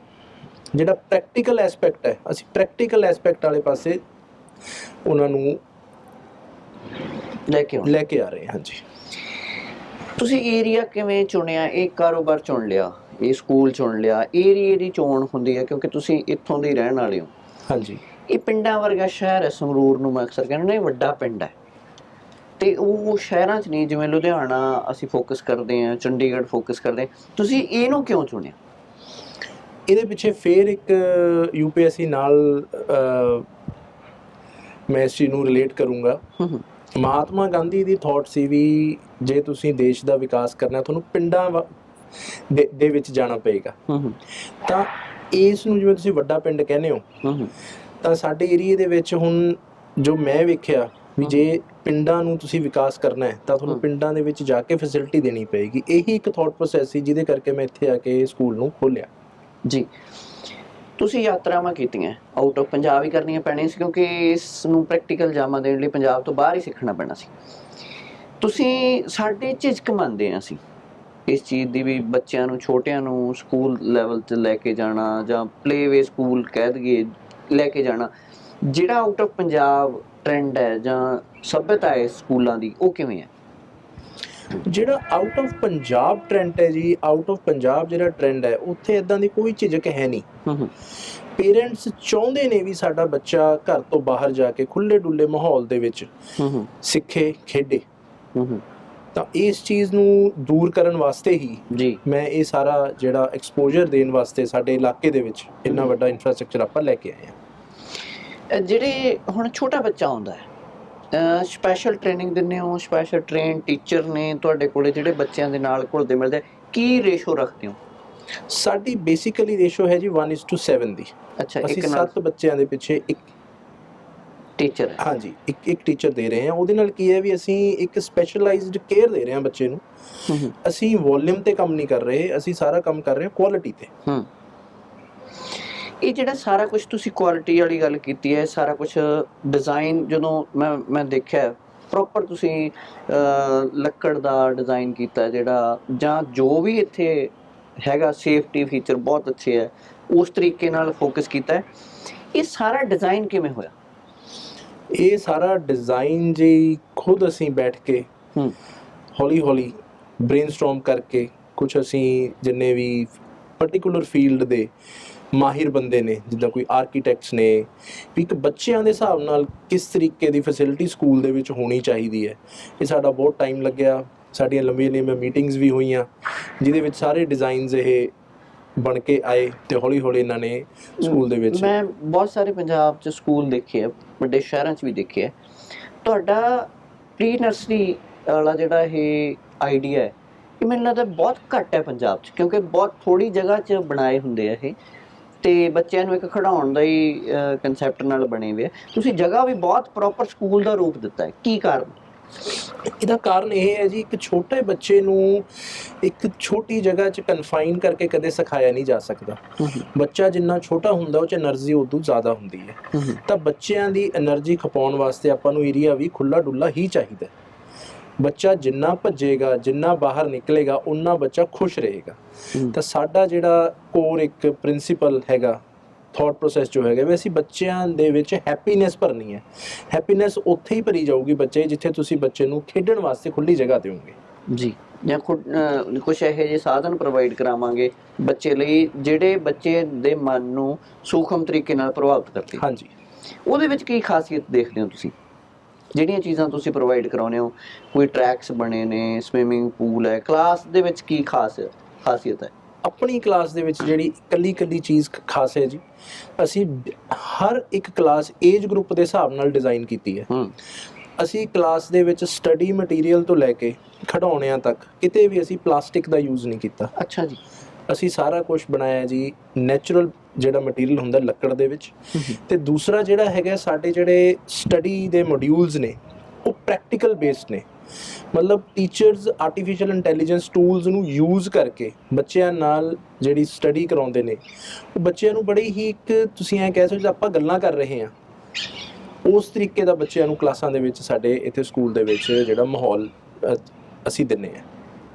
ਜਿਹੜਾ ਪ੍ਰੈਕਟੀਕਲ ਐਸਪੈਕਟ ਹੈ ਅਸੀਂ ਪ੍ਰੈਕਟੀਕਲ ਐਸਪੈਕਟ ਵਾਲੇ ਪਾਸੇ ਉਹਨਾਂ ਨੂੰ ਲੈ ਕੇ ਆਉਣਾ। ਲੈ ਕੇ ਆ ਰਹੇ ਹਾਂ ਹਾਂਜੀ। ਤੁਸੀਂ ਏਰੀਆ ਕਿਵੇਂ ਚੁਣਿਆ? ਇਹ ਕਾਰੋਬਾਰ ਚੁਣ ਲਿਆ ਇਹ ਸਕੂਲ ਚੁਣ ਲਿਆ ਏਰੀਏ ਦੀ ਚੋਣ ਹੁੰਦੀ ਹੈ ਕਿਉਂਕਿ ਤੁਸੀਂ ਇੱਥੋਂ ਦੇ ਰਹਿਣ ਵਾਲੇ ਹੋ। ਹਾਂਜੀ। ਇਹ ਪਿੰਡਾਂ ਵਰਗਾ ਸ਼ਹਿਰ ਹੈ ਸੰਗਰੂਰ ਨੂੰ ਮੈਂ ਅਕਸਰ ਕਹਿੰਦਾ ਇਹ ਵੱਡਾ ਪਿੰਡ ਹੈ। ਤੇ ਉਹ ਸ਼ਹਿਰਾਂ 'ਚ ਨਹੀਂ ਜਿਵੇਂ ਲੁਧਿਆਣਾ ਅਸੀਂ ਫੋਕਸ ਕਰਦੇ ਹਾਂ ਚੰਡੀਗੜ੍ਹ ਫੋਕਸ ਕਰਦੇ ਤੁਸੀਂ ਇਹਨੂੰ ਕਿਉਂ ਚੁਣਿਆ? ਇਹਦੇ ਪਿੱਛੇ ਫੇਰ ਇੱਕ ਯੂਪੀਐਸਸੀ ਨਾਲ ਮੈਂ ਇਸ ਚੀਜ਼ ਨੂੰ ਰਿਲੇਟ ਕਰੂੰਗਾ। ਮਹਾਤਮਾ ਗਾਂਧੀ ਦੀ ਥਾਟ ਸੀ ਵੀ ਜੇ ਤੁਸੀਂ ਦੇਸ਼ ਦਾ ਵਿਕਾਸ ਕਰਨਾ ਹੈ, ਤੁਹਾਨੂੰ ਪਿੰਡਾਂ ਦੇ ਵਿੱਚ ਜਾਣਾ ਪਏਗਾ। ਤਾਂ ਇਸ ਨੂੰ ਜਿਵੇਂ ਤੁਸੀਂ ਵੱਡਾ ਪਿੰਡ ਕਹਿੰਦੇ ਹੋ ਤਾਂ ਸਾਡੇ ਏਰੀਏ ਦੇ ਵਿੱਚ ਹੁਣ ਜੋ ਮੈਂ ਵੇਖਿਆ ਵੀ ਜੇ ਪਿੰਡਾਂ ਨੂੰ ਤੁਸੀਂ ਵਿਕਾਸ ਕਰਨਾ ਹੈ ਤਾਂ ਤੁਹਾਨੂੰ। ਪਿੰਡਾਂ ਦੇ ਵਿੱਚ ਜਾ ਕੇ ਫੈਸਿਲਿਟੀ ਦੇਣੀ ਪਏਗੀ। ਇਹੀ ਇੱਕ ਥਾਟ ਪ੍ਰੋਸੈਸ ਸੀ ਜਿਹਦੇ ਕਰਕੇ ਮੈਂ ਇੱਥੇ ਆ ਕੇ ਸਕੂਲ ਨੂੰ ਖੋਲ੍ਹਿਆ। ਜੀ। ਤੁਸੀਂ ਯਾਤਰਾਵਾਂ ਕੀਤੀਆਂ? ਆਊਟ ਆਫ ਪੰਜਾਬ ਹੀ ਕਰਨੀਆਂ ਪੈਣੀਆਂ ਸੀ ਕਿਉਂਕਿ ਇਸ ਨੂੰ ਪ੍ਰੈਕਟੀਕਲ ਜਾਮਾ ਦੇਣ ਲਈ ਪੰਜਾਬ ਤੋਂ ਬਾਹਰ ਹੀ ਸਿੱਖਣਾ ਪੈਣਾ ਸੀ। ਤੁਸੀਂ ਸਾਡੇ ਝਿਜਕ ਮੰਨਦੇ ਆ ਅਸੀਂ। ਇਸ ਚੀਜ਼ ਦੀ ਵੀ ਬੱਚਿਆਂ ਨੂੰ, ਛੋਟਿਆਂ ਨੂੰ ਸਕੂਲ ਲੈਵਲ ਤੇ ਲੈ ਕੇ ਜਾਣਾ ਜਾਂ ਪਲੇਵੇ ਸਕੂਲ ਕਹਿ ਦਈਏ, ਲੈ ਕੇ ਜਾਣਾ, ਜਿਹੜਾ ਆਊਟ ਆਫ ਪੰਜਾਬ ਟ੍ਰੈਂਡ ਹੈ ਜਾਂ ਸਭਿਅਤਾ ਹੈ ਸਕੂਲਾਂ ਦੀ, ਉਹ ਕਿਵੇਂ ਹੈ? ਜਿਹੜਾ ਆਊਟ ਆਫ ਪੰਜਾਬ ਟ੍ਰੈਂਡ ਹੈ ਜੀ ਆਊਟ ਆਫ ਪੰਜਾਬ ਜਿਹੜਾ ਟ੍ਰੈਂਡ ਹੈ ਉੱਥੇ ਇਦਾਂ ਦੀ ਕੋਈ ਝਿਜਕ ਹੈ ਨਹੀਂ। ਹੂੰ ਹੂੰ ਪੇਰੈਂਟਸ ਚਾਹੁੰਦੇ ਨੇ ਵੀ ਸਾਡਾ ਬੱਚਾ ਘਰ ਤੋਂ ਬਾਹਰ ਜਾ ਕੇ ਖੁੱਲੇ ਡੁੱਲੇ ਮਾਹੌਲ ਦੇ ਵਿੱਚ ਹੂੰ ਹੂੰ ਸਿੱਖੇ ਖੇਡੇ। ਹੂੰ ਹੂੰ ਤਾਂ ਇਸ ਚੀਜ਼ ਨੂੰ ਦੂਰ ਕਰਨ ਵਾਸਤੇ ਹੀ ਜੀ। ਮੈਂ ਇਹ ਸਾਰਾ ਜਿਹੜਾ ਐਕਸਪੋਜ਼ਰ ਦੇਣ ਵਾਸਤੇ ਸਾਡੇ ਇਲਾਕੇ ਦੇ ਵਿੱਚ ਇੰਨਾ ਵੱਡਾ ਇਨਫਰਾਸਟ੍ਰਕਚਰ ਆਪਾਂ ਲੈ ਕੇ ਆਏ ਅਹ ਜਿਹੜੇ ਹੁਣ ਛੋਟਾ ਬੱਚਾ ਆਉਂਦਾ ਹੈ ਸਪੈਸ਼ਲ ਟ੍ਰੇਨਿੰਗ ਦਿੰਦੇ ਹੋ ਸਪੈਸ਼ਲ ਟ੍ਰੇਨ ਟੀਚਰ ਨੇ ਤੁਹਾਡੇ ਕੋਲੇ ਜਿਹੜੇ ਬੱਚਿਆਂ ਦੇ ਨਾਲ ਘੁਲਦੇ ਮਿਲਦੇ ਕੀ ਰੇਸ਼ੋ ਰੱਖਦੇ ਹੋ? ਸਾਡੀ ਬੇਸਿਕਲੀ ਰੇਸ਼ੋ ਹੈ ਜੀ 1:7 ਦੀ। ਅੱਛਾ ਇੱਕ ਨਾਲ 7 ਬੱਚਿਆਂ ਦੇ ਪਿੱਛੇ ਇੱਕ ਟੀਚਰ ਹੈ। ਹਾਂਜੀ ਇੱਕ ਇੱਕ ਟੀਚਰ ਦੇ ਰਹੇ ਹਾਂ। ਉਹਦੇ ਨਾਲ ਕੀ ਹੈ ਵੀ ਅਸੀਂ ਇੱਕ ਸਪੈਸ਼ਲਾਈਜ਼ਡ ਕੇਅਰ ਦੇ ਰਹੇ ਹਾਂ ਬੱਚੇ ਨੂੰ। ਅਸੀਂ ਵੋਲਿਊਮ ਤੇ ਕੰਮ ਨਹੀਂ ਕਰ ਰਹੇ ਅਸੀਂ ਸਾਰਾ ਕੰਮ ਕਰ ਰਹੇ ਹਾਂ ਕੁਆਲਿਟੀ ਤੇ। ਹੂੰ। ਇਹ ਜਿਹੜਾ ਸਾਰਾ ਕੁਝ ਤੁਸੀਂ ਕੁਆਲਿਟੀ ਵਾਲੀ ਗੱਲ ਕੀਤੀ ਹੈ ਸਾਰਾ ਕੁਝ ਡਿਜ਼ਾਈਨ ਜਦੋਂ ਮੈਂ ਮੈਂ ਦੇਖਿਆ ਪ੍ਰੋਪਰ ਤੁਸੀਂ ਲੱਕੜ ਦਾ ਡਿਜ਼ਾਈਨ ਕੀਤਾ ਜਿਹੜਾ ਜਾਂ ਜੋ ਵੀ ਇੱਥੇ ਹੈਗਾ ਸੇਫਟੀ ਫੀਚਰ ਬਹੁਤ ਅੱਛੇ ਹੈ ਉਸ ਤਰੀਕੇ ਨਾਲ ਫੋਕਸ ਕੀਤਾ ਹੈ। ਇਹ ਸਾਰਾ ਡਿਜ਼ਾਈਨ ਕਿਵੇਂ ਹੋਇਆ? ਇਹ ਸਾਰਾ ਡਿਜ਼ਾਈਨ ਜੀ ਖੁਦ ਅਸੀਂ ਬੈਠ ਕੇ ਹੂੰ। ਹੌਲੀ ਹੌਲੀ ਬ੍ਰੇਨਸਟਾਰਮ ਕਰਕੇ ਕੁਝ ਅਸੀਂ ਜਿੰਨੇ ਵੀ ਪਾਰਟਿਕੂਲਰ ਫੀਲਡ ਦੇ ਮਾਹਿਰ ਬੰਦੇ ਨੇ, ਜਿੱਦਾਂ ਕੋਈ ਆਰਕੀਟੈਕਟਸ ਨੇ, ਵੀ ਇੱਕ ਬੱਚਿਆਂ ਦੇ ਹਿਸਾਬ ਨਾਲ ਕਿਸ ਤਰੀਕੇ ਦੀ ਫੈਸਿਲਿਟੀ ਸਕੂਲ ਦੇ ਵਿੱਚ ਹੋਣੀ ਚਾਹੀਦੀ ਹੈ। ਇਹ ਸਾਡਾ ਬਹੁਤ ਟਾਈਮ ਲੱਗਿਆ, ਸਾਡੀਆਂ ਲੰਬੀਆਂ ਲੰਬੀਆਂ ਮੀਟਿੰਗਸ ਵੀ ਹੋਈਆਂ, ਜਿਹਦੇ ਵਿੱਚ ਸਾਰੇ ਡਿਜ਼ਾਈਨਸ ਇਹ ਬਣ ਕੇ ਆਏ ਤੇ ਹੌਲੀ ਹੌਲੀ ਇਹਨਾਂ ਨੇ ਸਕੂਲ ਦੇ ਵਿੱਚ ਮੈਂ ਬਹੁਤ ਸਾਰੇ ਪੰਜਾਬ 'ਚ ਸਕੂਲ ਦੇਖੇ ਆ, ਵੱਡੇ ਸ਼ਹਿਰਾਂ 'ਚ ਵੀ ਦੇਖੇ ਆ। ਤੁਹਾਡਾ ਪ੍ਰੀ ਨਰਸਰੀ ਵਾਲਾ ਜਿਹੜਾ ਇਹ ਆਈਡੀਆ ਹੈ, ਇਹ ਮੈਨੂੰ ਲੱਗਦਾ ਬਹੁਤ ਘੱਟ ਹੈ ਪੰਜਾਬ 'ਚ, ਕਿਉਂਕਿ ਬਹੁਤ ਥੋੜੀ ਜਗ੍ਹਾ 'ਚ ਬਣਾਏ ਹੁੰਦੇ ਆ ਇਹ। ਤੇ ਬੱਚਿਆਂ ਨੂੰ ਇੱਕ ਖਿਡਾਉਣ ਦਾ ਹੀ ਕਨਸੈਪਟ ਨਾਲ ਬਣੇ ਹੋਏ ਤੁਸੀਂ ਜਗ੍ਹਾ ਵੀ ਬਹੁਤ ਪ੍ਰੋਪਰ ਸਕੂਲ ਦਾ ਰੂਪ ਦਿੱਤਾ ਹੈ। ਕੀ ਕਾਰਨ? ਇਹਦਾ ਕਾਰਨ ਇਹ ਹੈ ਜੀ ਇੱਕ ਛੋਟੇ ਬੱਚੇ ਨੂੰ ਇੱਕ ਛੋਟੀ ਜਗ੍ਹਾ 'ਚ ਕਨਫਾਈਨ ਕਰਕੇ ਕਦੇ ਸਿਖਾਇਆ ਨਹੀਂ ਜਾ ਸਕਦਾ। ਬੱਚਾ ਜਿੰਨਾ ਛੋਟਾ ਹੁੰਦਾ ਉਹ 'ਚ એનર્ਜੀ ਉਦੋਂ ਜ਼ਿਆਦਾ ਹੁੰਦੀ ਹੈ। ਤਾਂ ਬੱਚਿਆਂ ਦੀ એનર્ਜੀ ਖਪਾਉਣ ਵਾਸਤੇ ਆਪਾਂ ਨੂੰ ਏਰੀਆ ਵੀ ਖੁੱਲਾ ਡੁੱਲਾ ਹੀ ਚਾਹੀਦਾ ਬੱਚਾ ਜਿੰਨਾ ਭੱਜੇਗਾ ਜਿੰਨਾ ਬਾਹਰ ਨਿਕਲੇਗਾ ਉਨਾ ਬੱਚਾ ਖੁਸ਼ ਰਹੇਗਾ। ਤਾਂ ਸਾਡਾ ਜਿਹੜਾ ਕੋਰ ਇੱਕ ਪ੍ਰਿੰਸੀਪਲ ਹੈਗਾ ਥਾਟ ਪ੍ਰੋਸੈਸ ਜੋ ਹੈਗਾ ਵੀ ਅਸੀਂ ਬੱਚਿਆਂ ਦੇ ਵਿੱਚ ਹੈਪੀਨੈਸ ਭਰਨੀ ਹੈ। ਹੈਪੀਨੈਸ ਉੱਥੇ ਹੀ ਭਰੀ ਜਾਊਗੀ ਬੱਚੇ ਜਿੱਥੇ ਤੁਸੀਂ ਬੱਚੇ ਨੂੰ ਖੇਡਣ ਵਾਸਤੇ ਖੁੱਲੀ ਜਗ੍ਹਾ ਦਿਓਗੇ। ਜੀ। ਜਾਂ ਕੁਝ ਇਹੋ ਜਿਹੇ ਸਾਧਨ ਪ੍ਰੋਵਾਈਡ ਕਰਾਵਾਂਗੇ ਬੱਚੇ ਲਈ ਜਿਹੜੇ ਬੱਚੇ ਦੇ ਮਨ ਨੂੰ ਸੂਖਮ ਤਰੀਕੇ ਨਾਲ ਪ੍ਰਭਾਵਿਤ ਕਰਦੇ ਹਾਂਜੀ। ਉਹਦੇ ਵਿੱਚ ਕੀ ਖਾਸੀਅਤ ਦੇਖਦੇ ਹੋ ਤੁਸੀਂ? ਜਿਹੜੀਆਂ ਚੀਜ਼ਾਂ ਤੁਸੀਂ ਪ੍ਰੋਵਾਈਡ ਕਰਾਉਂਦੇ ਹੋ ਕੋਈ ਟਰੈਕਸ ਬਣੇ ਨੇ ਸਵਿਮਿੰਗ ਪੂਲ ਹੈ ਕਲਾਸ ਦੇ ਵਿੱਚ ਕੀ ਖਾਸ ਖਾਸੀਅਤ ਹੈ? ਆਪਣੀ ਕਲਾਸ ਦੇ ਵਿੱਚ ਜਿਹੜੀ ਇਕੱਲੀ ਇਕੱਲੀ ਚੀਜ਼ ਖਾਸ ਹੈ ਜੀ ਅਸੀਂ ਹਰ ਇੱਕ ਕਲਾਸ ਏਜ ਗਰੁੱਪ ਦੇ ਹਿਸਾਬ ਨਾਲ ਡਿਜ਼ਾਈਨ ਕੀਤੀ ਹੈ। ਹੂੰ। ਅਸੀਂ ਕਲਾਸ ਦੇ ਵਿੱਚ ਸਟੱਡੀ ਮਟੀਰੀਅਲ ਤੋਂ ਲੈ ਕੇ ਖਿਡੌਣਿਆਂ ਤੱਕ ਕਿਤੇ ਵੀ ਅਸੀਂ ਪਲਾਸਟਿਕ ਦਾ ਯੂਜ਼ ਨਹੀਂ ਕੀਤਾ। ਅੱਛਾ ਜੀ। ਅਸੀਂ ਸਾਰਾ ਕੁਝ ਬਣਾਇਆ ਜੀ ਨੈਚੁਰਲ ਜਿਹੜਾ ਮਟੀਰੀਅਲ ਹੁੰਦਾ ਲੱਕੜ ਦੇ ਵਿੱਚ। ਤੇ ਦੂਸਰਾ ਜਿਹੜਾ ਹੈਗਾ ਸਾਡੇ ਜਿਹੜੇ ਸਟੱਡੀ ਦੇ ਮੋਡਿਊਲਸ ਨੇ ਉਹ ਪ੍ਰੈਕਟੀਕਲ ਬੇਸਡ ਨੇ। ਮਤਲਬ ਟੀਚਰਸ ਆਰਟੀਫੀਸ਼ੀਅਲ ਇੰਟੈਲੀਜੈਂਸ ਟੂਲਸ ਨੂੰ ਯੂਜ਼ ਕਰਕੇ ਬੱਚਿਆਂ ਨਾਲ ਜਿਹੜੀ ਸਟੱਡੀ ਕਰਾਉਂਦੇ ਨੇ ਉਹ ਬੱਚਿਆਂ ਨੂੰ ਬੜੀ ਹੀ ਇੱਕ ਤੁਸੀਂ ਐਂ ਕਹਿ ਸਕਦੇ ਆਪਾਂ ਗੱਲਾਂ ਕਰ ਰਹੇ ਹਾਂ। ਉਸ ਤਰੀਕੇ ਦਾ ਬੱਚਿਆਂ ਨੂੰ ਕਲਾਸਾਂ ਦੇ ਵਿੱਚ ਸਾਡੇ ਇੱਥੇ ਸਕੂਲ ਦੇ ਵਿੱਚ ਜਿਹੜਾ ਮਾਹੌਲ ਅਸੀਂ ਦਿੰਨੇ ਆ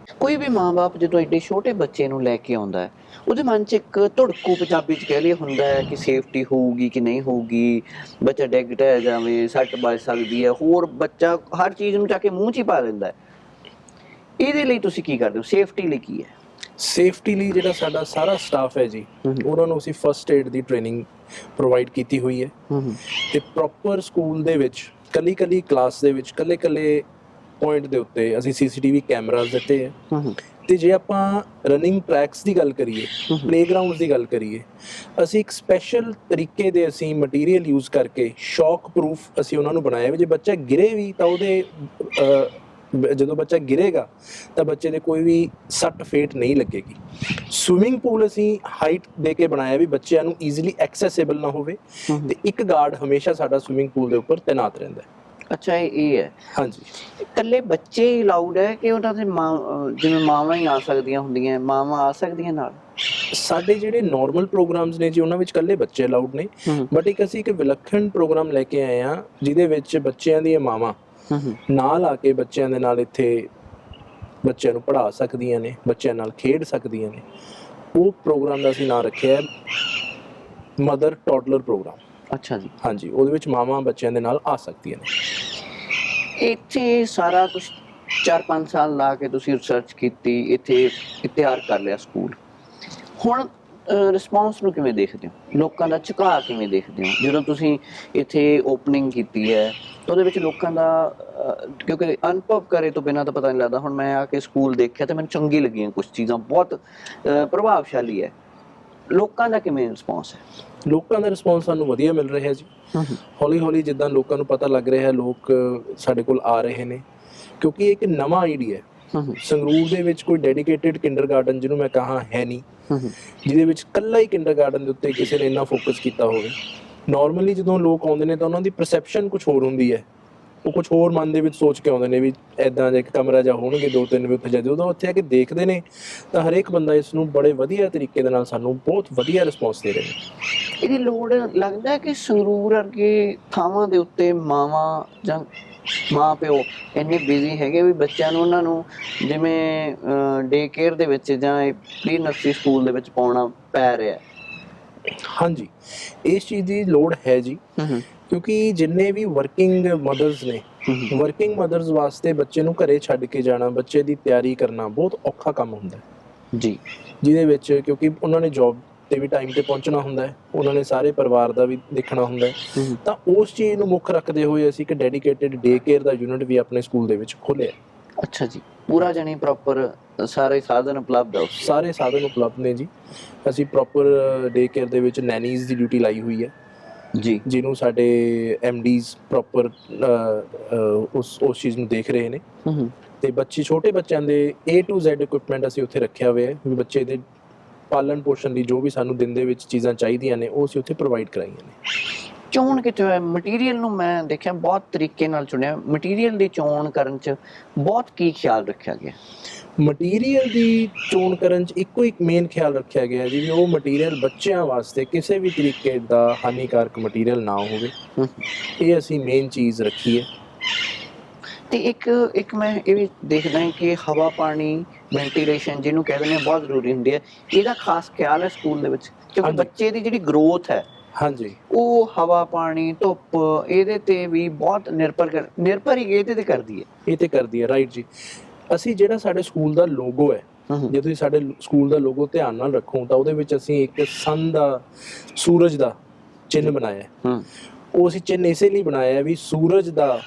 ਕੋਈ ਵੀ ਮਾਂ-ਬਾਪ ਜਦੋਂ ਐਡੇ ਛੋਟੇ ਬੱਚੇ ਨੂੰ ਲੈ ਕੇ ਆਉਂਦਾ ਹੈ ਉਹਦੇ ਮਨ 'ਚ ਇੱਕ ਧੜਕੂ ਪੰਜਾਬੀ 'ਚ ਕਹਿ ਲਈਏ ਹੁੰਦਾ ਹੈ ਕਿ ਸੇਫਟੀ ਹੋਊਗੀ ਕਿ ਨਹੀਂ ਹੋਊਗੀ ਬੱਚਾ ਡਿੱਗ ਢਹਿ ਜਾਵੇ ਸੱਟ ਵੱਜ ਸਕਦੀ ਹੈ ਹੋਰ ਬੱਚਾ ਹਰ ਚੀਜ਼ ਨੂੰ ਜਾ ਕੇ ਮੂੰਹ 'ਚ ਹੀ ਪਾ ਲੈਂਦਾ ਹੈ। ਇਹਦੇ ਲਈ ਤੁਸੀਂ ਕੀ ਕਰਦੇ ਹੋ? ਸੇਫਟੀ ਲਈ ਕੀ ਹੈ? ਸੇਫਟੀ ਲਈ ਜਿਹੜਾ ਸਾਡਾ ਸਾਰਾ ਸਟਾਫ ਹੈ ਜੀ। ਉਹਨਾਂ ਨੂੰ ਅਸੀਂ ਫਰਸਟ ਏਡ ਦੀ ਟ੍ਰੇਨਿੰਗ ਪ੍ਰੋਵਾਈਡ ਕੀਤੀ ਹੋਈ ਹੂੰ। ਤੇ ਪ੍ਰੋਪਰ ਸਕੂਲ ਦੇ ਵਿੱਚ ਕੱਲੀ ਕੱਲੀ ਕਲਾਸ ਦੇ ਵਿੱਚ ਕੱਲੇ ਕੱਲੇ ਪੁਆਇੰਟ ਦੇ ਉੱਤੇ ਅਸੀਂ ਸੀਸੀਟੀਵੀ ਕੈਮਰਾਜ਼ ਦਿੱਤੇ ਹੈ। ਤੇ ਜੇ ਆਪਾਂ ਰਨਿੰਗ ਟਰੈਕਸ ਦੀ ਗੱਲ ਕਰੀਏ ਪਲੇਗਰਾਉਂਡਸ ਦੀ ਗੱਲ ਕਰੀਏ ਅਸੀਂ ਇੱਕ ਸਪੈਸ਼ਲ ਤਰੀਕੇ ਦੇ ਅਸੀਂ ਮਟੀਰੀਅਲ ਯੂਜ਼ ਕਰਕੇ ਸ਼ੌਕ ਪ੍ਰੂਫ ਅਸੀਂ ਉਹਨਾਂ ਨੂੰ ਬਣਾਇਆ ਵੀ ਜੇ ਬੱਚਾ ਗਿਰੇ ਵੀ ਤਾਂ ਉਹਦੇ ਜਦੋਂ ਬੱਚਾ ਗਿਰੇਗਾ ਤਾਂ ਬੱਚੇ ਦੇ ਕੋਈ ਵੀ ਸੱਟ ਫੇਟ ਨਹੀਂ ਲੱਗੇਗੀ। ਸਵਿਮਿੰਗ ਪੂਲ ਅਸੀਂ ਹਾਈਟ ਦੇ ਕੇ ਬਣਾਇਆ ਵੀ ਬੱਚਿਆਂ ਨੂੰ ਈਜ਼ੀਲੀ ਐਕਸੈਸਿਬਲ ਨਾ ਹੋਵੇ। ਤੇ ਇੱਕ ਗਾਰਡ ਹਮੇਸ਼ਾ ਸਾਡਾ ਸਵਿਮਿੰਗ ਪੂਲ ਦੇ ਉੱਪਰ ਤਾਇਨਾਤ ਰਹਿੰਦਾ ਹੈ। ਅੱਛਾ ਇਹ ਹੈ। ਹਾਂਜੀ। ਇਕੱਲੇ ਬੱਚੇ ਹੀ ਅਲਾਉਡ ਹੈ ਕਿ ਉਹਨਾਂ ਦੇ ਮਾਂ ਅਹ ਜਿਵੇਂ ਮਾਵਾਂ ਹੀ ਆ ਸਕਦੀਆਂ ਹੁੰਦੀਆਂ ਮਾਵਾਂ ਆ ਸਕਦੀਆਂ ਨਾਲ? ਸਾਡੇ ਜਿਹੜੇ ਨਾਰਮਲ ਪ੍ਰੋਗਰਾਮਸ ਨੇ ਜੀ ਉਹਨਾਂ ਵਿੱਚ ਇਕੱਲੇ ਬੱਚੇ ਅਲਾਉਡ ਨੇ। ਹੂੰ। ਬਟ ਇੱਕ ਅਸੀਂ ਇੱਕ ਵਿਲੱਖਣ ਪ੍ਰੋਗਰਾਮ ਲੈ ਕੇ ਆਏ ਆ ਜਿਹਦੇ ਵਿੱਚ ਬੱਚਿਆਂ ਦੀਆਂ ਮਾਵਾਂ ਹੂੰ ਨਾਲ ਆ ਕੇ ਬੱਚਿਆਂ ਦੇ ਨਾਲ ਇੱਥੇ ਬੱਚਿਆਂ ਨੂੰ ਪੜ੍ਹਾ ਸਕਦੀਆਂ ਨੇ ਬੱਚਿਆਂ ਨਾਲ ਖੇਡ ਸਕਦੀਆਂ ਨੇ। ਉਹ ਪ੍ਰੋਗਰਾਮ ਦਾ ਅਸੀਂ ਨਾਂ ਰੱਖਿਆ ਹੈ ਮਦਰ ਟੌਡਲਰ ਪ੍ਰੋਗਰਾਮ ਅੱਛਾ ਜੀ। ਹਾਂਜੀ ਉਹਦੇ ਵਿੱਚ ਮਾਵਾਂ ਬੱਚਿਆਂ ਦੇ ਨਾਲ ਆ ਸਕਦੀਆਂ ਨੇ। ਇੱਥੇ ਸਾਰਾ ਕੁਝ 4-5 ਸਾਲ ਲਾ ਕੇ ਤੁਸੀਂ ਰਿਸਰਚ ਕੀਤੀ ਇੱਥੇ ਤਿਆਰ ਕਰ ਲਿਆ ਸਕੂਲ ਹੁਣ ਰਿਸਪੌਂਸ ਨੂੰ ਕਿਵੇਂ ਦੇਖਦੇ ਹੋ? ਲੋਕਾਂ ਦਾ ਝੁਕਾਅ ਕਿਵੇਂ ਦੇਖਦੇ ਹੋ? ਜਦੋਂ ਤੁਸੀਂ ਇੱਥੇ ਓਪਨਿੰਗ ਕੀਤੀ ਹੈ ਉਹਦੇ ਵਿੱਚ ਲੋਕਾਂ ਦਾ ਕਿਉਂਕਿ ਅਨੁਭਵ ਕਰੇ ਤੋਂ ਬਿਨਾਂ ਤਾਂ ਪਤਾ ਨਹੀਂ ਲੱਗਦਾ। ਹੁਣ ਮੈਂ ਆ ਕੇ ਸਕੂਲ ਦੇਖਿਆ ਤੇ ਮੈਨੂੰ ਚੰਗੀ ਲੱਗੀਆਂ ਕੁਝ ਚੀਜ਼ਾਂ ਬਹੁਤ ਪ੍ਰਭਾਵਸ਼ਾਲੀ ਹੈ। ਲੋਕਾਂ ਦਾ ਕਿਵੇਂ ਰਿਸਪੌਂਸ ਹੈ? ਲੋਕਾਂ ਦਾ ਰਿਸਪੌਂਸ ਸਾਨੂੰ ਵਧੀਆ ਮਿਲ ਰਿਹਾ ਜੀ। ਹੌਲੀ ਹੌਲੀ ਜਿੱਦਾਂ ਲੋਕਾਂ ਨੂੰ ਪਤਾ ਲੱਗ ਰਿਹਾ ਹੈ ਲੋਕ ਸਾਡੇ ਕੋਲ ਆ ਰਹੇ ਨੇ। ਕਿਉਂਕਿ ਇਹ ਇੱਕ ਨਵਾਂ ਆਈਡੀਆ ਹੈ। ਸੰਗਰੂਰ ਦੇ ਵਿੱਚ ਕੋਈ ਡੈਡੀਕੇਟਿਡ ਕਿੰਡਰਗਾਰਟਨ ਜਿਹਨੂੰ ਮੈਂ ਕਹਾਂ ਹੈ ਨਹੀਂ। ਜਿਹਦੇ ਵਿੱਚ ਕੱਲਾ ਹੀ ਕਿੰਡਰਗਾਰਟਨ ਦੇ ਉੱਤੇ ਕਿਸੇ ਨੇ ਇੰਨਾ ਫੋਕਸ ਕੀਤਾ ਹੋਵੇ। ਨਾਰਮਲੀ ਜਦੋਂ ਲੋਕ ਆਉਂਦੇ ਨੇ ਤਾਂ ਉਹਨਾਂ ਦੀ ਪਰਸੈਪਸ਼ਨ ਕੁਝ ਹੋਰ ਹੁੰਦੀ ਹੈ। ਉਹ ਕੁਝ ਹੋਰ ਮਨ ਦੇ ਵਿੱਚ ਸੋਚ ਕੇ ਆਉਂਦੇ ਨੇ ਵੀ ਐਦਾਂ ਜਿਹਾ ਇੱਕ ਕਮਰਾ ਜਾਂ ਹੋਣਗੇ ਦੋ ਤਿੰਨ ਵੀ ਉੱਥੇ ਜਦੋਂ ਉਦੋਂ ਉੱਥੇ ਆ ਕੇ ਦੇਖਦੇ ਨੇ ਤਾਂ ਹਰੇਕ ਬੰਦਾ ਇਸ ਨੂੰ ਬੜੇ ਵਧੀਆ ਤਰੀਕੇ ਦੇ ਨਾਲ ਸਾਨੂੰ ਬਹੁਤ ਵਧੀਆ ਰਿਸਪੌਂਸ ਦੇ ਰਿਹਾ ਇਹਦੀ ਲੋੜ ਲੱਗਦਾ ਹੈ ਕਿ ਸੰਗਰੂਰ ਵਰਗੇ ਥਾਵਾਂ ਦੇ ਉੱਤੇ ਮਾਵਾਂ ਜਾਂ ਮਾਂ ਪਿਓ ਇੰਨੇ ਬਿਜ਼ੀ ਹੈਗੇ ਵੀ ਬੱਚਿਆਂ ਨੂੰ ਉਹਨਾਂ ਨੂੰ ਜਿਵੇਂ ਡੇ ਕੇਅਰ ਦੇ ਵਿੱਚ ਜਾਂ ਪ੍ਰੀ ਨਰਸਰੀ ਸਕੂਲ ਦੇ ਵਿੱਚ ਪਾਉਣਾ ਪੈ ਰਿਹਾ ਹਾਂਜੀ। ਇਸ ਚੀਜ਼ ਦੀ ਲੋੜ ਹੈ ਜੀ। ਹੂੰ। ਕਿਉਂਕਿ ਜਿੰਨੇ ਵੀ ਵਰਕਿੰਗ ਮਦਰਸ ਨੇ ਵਰਕਿੰਗ ਮਦਰਸ ਵਾਸਤੇ ਬੱਚੇ ਨੂੰ ਘਰੇ ਛੱਡ ਕੇ ਜਾਣਾ ਬੱਚੇ ਦੀ ਤਿਆਰੀ ਕਰਨਾ ਬਹੁਤ ਔਖਾ ਕੰਮ ਹੁੰਦਾ। ਹੈ ਜੀ। ਜਿਹਦੇ ਵਿੱਚ ਕਿਉਂਕਿ ਉਹਨਾਂ ਨੇ ਜੌਬ ਤੇ ਵੀ ਟਾਈਮ ਤੇ ਪਹੁੰਚਣਾ ਹੁੰਦਾ ਹੈ ਉਹਨਾਂ ਨੇ ਸਾਰੇ ਪਰਿਵਾਰ ਦਾ ਵੀ ਦੇਖਣਾ ਹੁੰਦਾ ਹੈ। ਤਾਂ ਉਸ ਚੀਜ਼ ਨੂੰ ਮੁੱਖ ਰੱਖਦੇ ਹੋਏ ਅਸੀਂ ਇੱਕ ਡੈਡੀਕੇਟਿਡ ਡੇ ਕੇਅਰ ਦਾ ਯੂਨਿਟ ਵੀ ਆਪਣੇ ਸਕੂਲ ਦੇ ਵਿੱਚ ਖੋਲ੍ਹਿਆ ਅੱਛਾ ਜੀ। ਪੂਰਾ ਜਾਨੀ ਪ੍ਰੋਪਰ ਸਾਰੇ ਸਾਧਨ ਉਪਲਬਧ ਆ ਸਾਰੇ ਸਾਧਨ ਉਪਲਬਧ ਨੇ ਜੀ। ਅਸੀਂ ਪ੍ਰੋਪਰ ਡੇ ਕੇਅਰ ਦੇ ਵਿੱਚ ਨੈਨੀਜ਼ ਦੀ ਡਿਊਟੀ ਲਾਈ ਹੋਈ ਹੈ। ਜੀ। ਜਿਹਨੂੰ ਸਾਡੇ ਐਮਡੀਜ਼ ਪ੍ਰੋਪਰ ਉਸ ਉਸ ਚੀਜ਼ ਨੂੰ ਦੇਖ ਰਹੇ ਨੇ। ਤੇ ਬੱਚੇ ਛੋਟੇ ਬੱਚਿਆਂ ਦੇ A to Z ਇਕਵਿਪਮੈਂਟ ਅਸੀਂ ਉੱਥੇ ਰੱਖਿਆ ਹੋਇਆ ਹੈ ਵੀ ਬੱਚੇ ਦੇ ਪਾਲਣ ਪੋਸ਼ਣ ਲਈ ਜੋ ਵੀ ਸਾਨੂੰ ਦਿਨ ਦੇ ਵਿੱਚ ਚੀਜ਼ਾਂ ਚਾਹੀਦੀਆਂ ਨੇ ਉਹ ਅਸੀਂ ਉੱਥੇ ਪ੍ਰੋਵਾਈਡ ਕਰਾਈਆਂ ਨੇ। ਚੋਣ ਕਿਤੇ ਹੋਇਆ ਮਟੀਰੀਅਲ ਨੂੰ ਮੈਂ ਦੇਖਿਆ ਬਹੁਤ ਤਰੀਕੇ ਨਾਲ ਚੁਣਿਆ ਮਟੀਰੀਅਲ ਦੀ ਚੋਣ ਕਰਨ ਚ ਬਹੁਤ ਕੀ ਖਿਆਲ ਰੱਖਿਆ ਗਿਆ ਮਟੀਰੀਅਲ ਦੀ ਚੋਣ ਕਰਨ 'ਚ ਇੱਕੋ ਇੱਕ ਮੇਨ ਖਿਆਲ ਰੱਖਿਆ ਗਿਆ ਹੈ ਜੀ ਵੀ ਉਹ ਮਟੀਰੀਅਲ ਬੱਚਿਆਂ ਵਾਸਤੇ ਕਿਸੇ ਵੀ ਤਰੀਕੇ ਦਾ ਹਾਨੀਕਾਰਕ ਮਟੀਰੀਅਲ ਨਾ ਹੋਵੇ ਹੂੰ। ਇਹ ਅਸੀਂ ਮੇਨ ਚੀਜ਼ ਰੱਖੀ ਹੈ ਤੇ ਇੱਕ ਇੱਕ ਮੈਂ ਇਹ ਵੀ ਦੇਖਦਾ ਹਾਂ ਕਿ ਹਵਾ ਪਾਣੀ ਵੈਂਟੀਲੇਸ਼ਨ ਜਿਹਨੂੰ ਕਹਿੰਦੇ ਨੇ ਬਹੁਤ ਜ਼ਰੂਰੀ ਹੁੰਦੀ ਹੈ ਇਹਦਾ ਖਾਸ ਖਿਆਲ ਹੈ ਸਕੂਲ ਦੇ ਵਿੱਚ ਕਿਉਂਕਿ। ਬੱਚੇ ਦੀ ਜਿਹੜੀ ਗਰੋਥ ਹੈ ਹਾਂਜੀ। ਉਹ ਹਵਾ ਪਾਣੀ ਧੁੱਪ ਇਹਦੇ ਤੇ ਵੀ ਬਹੁਤ ਨਿਰਭਰ ਕਰ ਨਿਰਭਰ ਹੀ ਇਹਦੇ ਤੇ ਕਰਦੀ ਹੈ। ਇਹ ਤੇ ਕਰਦੀ ਹੈ ਰਾਈਟ ਜੀ। ਅਸੀਂ ਜਿਹੜਾ ਸਾਡੇ ਸਕੂਲ ਦਾ ਲੋਗੋ ਹੈ ਜੇ ਤੁਸੀਂ ਸਾਡੇ ਸਕੂਲ ਦਾ ਲੋਗੋ ਧਿਆਨ ਨਾਲ ਰੱਖੋ ਤਾਂ ਉਹਦੇ ਵਿੱਚ ਅਸੀਂ ਇੱਕ ਸਨ ਦਾ ਸੂਰਜ ਦਾ ਚਿੰਨ੍ਹ ਬਣਾਇਆ ਹੈ। ਹੂੰ ਉਹ ਅਸੀਂ ਚਿੰਨ੍ਹ ਇਸੇ ਲਈ ਬਣਾਇਆ ਵੀ ਸੂਰਜ ਦਾ